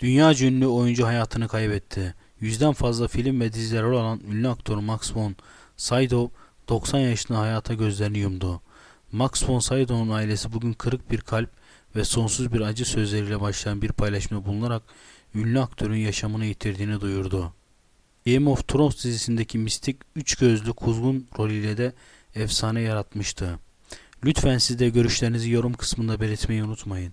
Dünya ünlü oyuncu hayatını kaybetti. Yüzden fazla film ve dizide rol alan ünlü aktör Max von Sydow 90 yaşında hayata gözlerini yumdu. Max von Sydow'un ailesi bugün kırık bir kalp ve sonsuz bir acı sözleriyle başlayan bir paylaşımda bulunarak ünlü aktörün yaşamını yitirdiğini duyurdu. Game of Thrones dizisindeki mistik üç gözlü kuzgun rolüyle de efsane yaratmıştı. Lütfen siz de görüşlerinizi yorum kısmında belirtmeyi unutmayın.